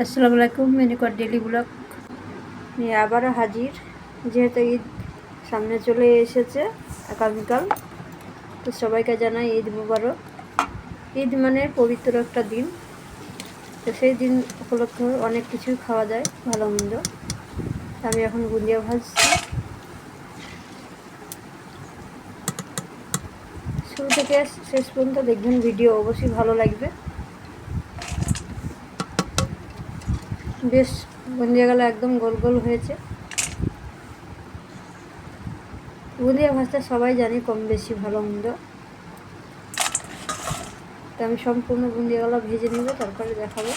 আসসালামু আলাইকুম মেনিকট daily blog. নিয়ে আবারও হাজির, যেহেতু ঈদ সামনে চলে এসেছে আগামীকাল, তো সবাইকে জানাই ঈদ মুবারক। ঈদ মানে পবিত্র একটা দিন, তো সেই দিন উপলক্ষে অনেক কিছুই খাওয়া যায়, ভালো মন্দ। আমি এখন বুন্দিয়া ভাজছি। শুরু থেকে শেষ পর্যন্ত দেখবেন ভিডিও অবশ্যই ভালো লাগবে। বেশ বুন্দিয়া গেলে একদম গোল গোল হয়েছে। বুন্দিয়া ভাজটা সবাই জানি কম বেশি ভালো মন্দ। তো আমি সম্পূর্ণ বুন্দিয়াগুলো ভেজে নেব, তারপরে দেখাবো।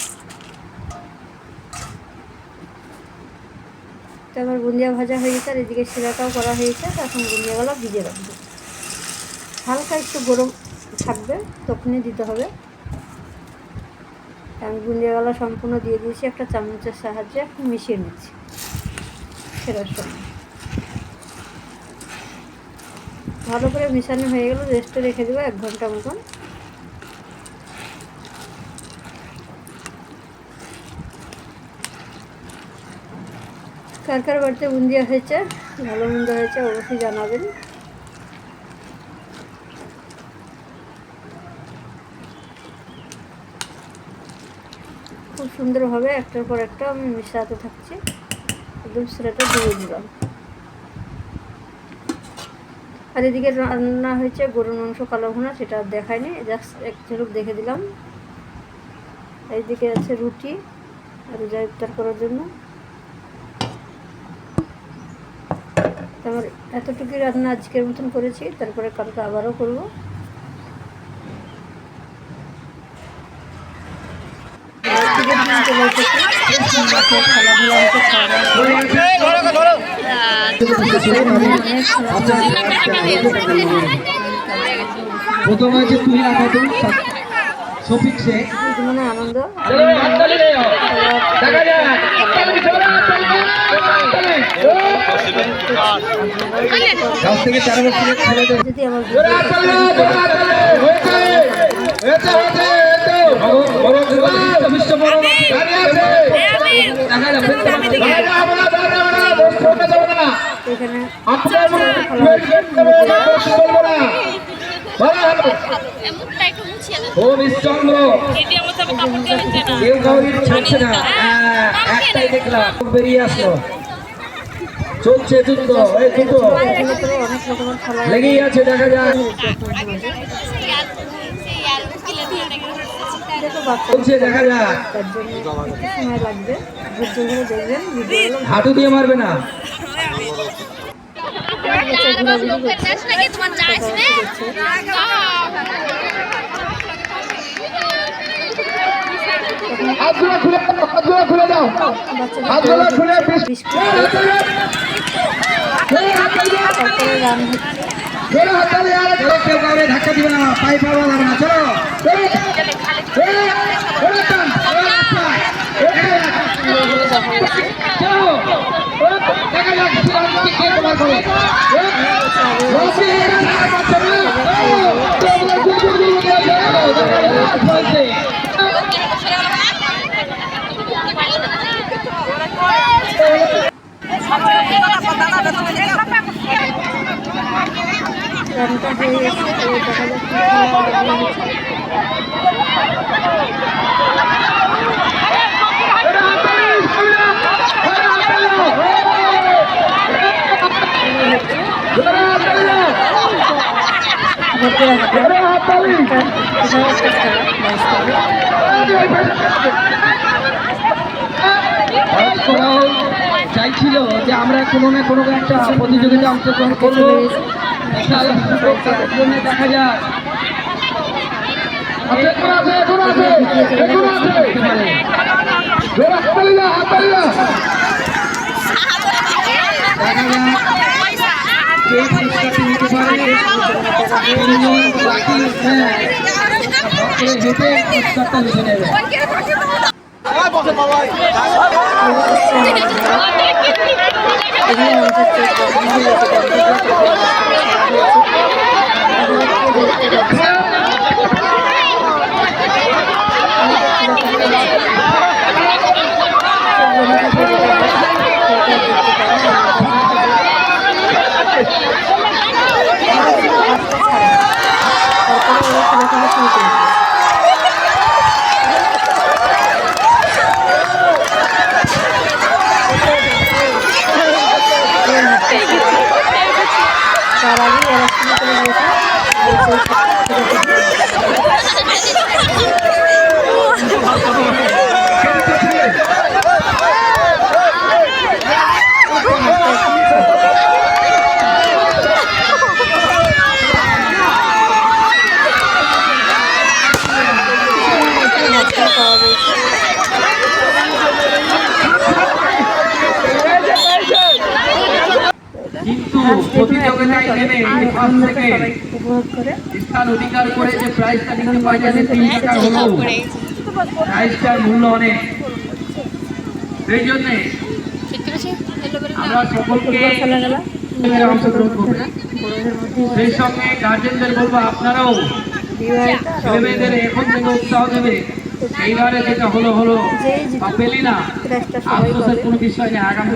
তো আমার বুন্দিয়া ভাজা হয়ে গেছে, আর এদিকে শিরাটাও করা হয়েছে তো এখন বুন্দিয়াগুলো ভিজে রাখব। হালকা একটু গরম থাকবে, তখনই দিতে হবে। আমি বুন্দিয়াওয়ালা সম্পূর্ণ দিয়ে দিয়েছি, একটা চামচের সাহায্যে মিশিয়ে নিচ্ছি সেটার সময়। ভালো করে মিশানো হয়ে গেল, রেস্টে রেখে দেবো এক ঘণ্টা মতন। কার কার বাড়িতে বুন্দিয়া হয়েছে, ভালো মন্দ হয়েছে অবশ্যই জানাবেন। খুব সুন্দরভাবে একটার পর একটা আমি মিশাতে থাকছি। একদম সেটা দিয়ে দিলাম। আর এদিকে রান্না হয়েছে গরুর মাংস, কালো ভুনা, সেটা দেখায়নি জাস্ট এক ঝলক দেখে দিলাম। এইদিকে আছে রুটি, আর রোজা ইফতার করার জন্য। আমার এতটুকুই রান্না আজকের মতন করেছি, তারপরে কালকে আবারও করব। প্রথম হয়েছে তুই আপাতত শফিক শেখ মানে আনন্দ দশ থেকে চার বছরের ছেলেদের চলছে যুদ্ধ লেগেই আছে দেখা যায় সেই আলু সেই আলু কিলে দিয়ে রেখে হাঁটু দিয়ে মারবে না? ধাক্কা দিবে না পাই পাওয়া যাবে না চলো। চলো চলো চলো টান চলো রাস্তায় চলো দেখা যাক কি কে তোমার করে রবি এরা পাচ্ছে না তোমরা গুগু গুগু দিয়ে যাও দেখা যাক বলতে রানটা হয়ে গেছে দেখা যাচ্ছে খেলা আরম্ভ হচ্ছে। ভোটের হাতে এটা এখানে একটা খেলা বাস্তবে ওরাও চাইছিল যে আমরা কোনো না কোনো একটা প্রতিযোগিতা অংশগ্রহণ করব। বিশাল সুযোগ তাদের জন্য দেখা যায় দেখা যাক কে পুরস্কারটি নিতে পারে তিনজন বাকি হ্যাঁ ভক্তরা হেঁটে পুরস্কারটা লিখে নেবে এখানে তার আগে এরা শুরু করে দিয়েছে। প্রতিযোগিতায় নেমে এই ফার্স্ট থেকে সবাই উপভোগ করে। স্থান অধিকার করে যে প্রাইজটা নিতে পারছে তিন টাকা হলো। পড়ে প্রাইজটার মূল্য অনেক। সেই জন্যে আমরা সকলকে ফুটবল খেলা গেলা এখানে অংশগ্রহণ করবে। সেই সঙ্গে গার্জেনদের বলব আপনারাও বিবাহিতা ছেলে মেয়েদের এখন থেকে উৎসাহ দেবে। এইবারে যেটা হলো হলো বা পেলি না। আফসোসের কোনো বিষয় নেই। আগামী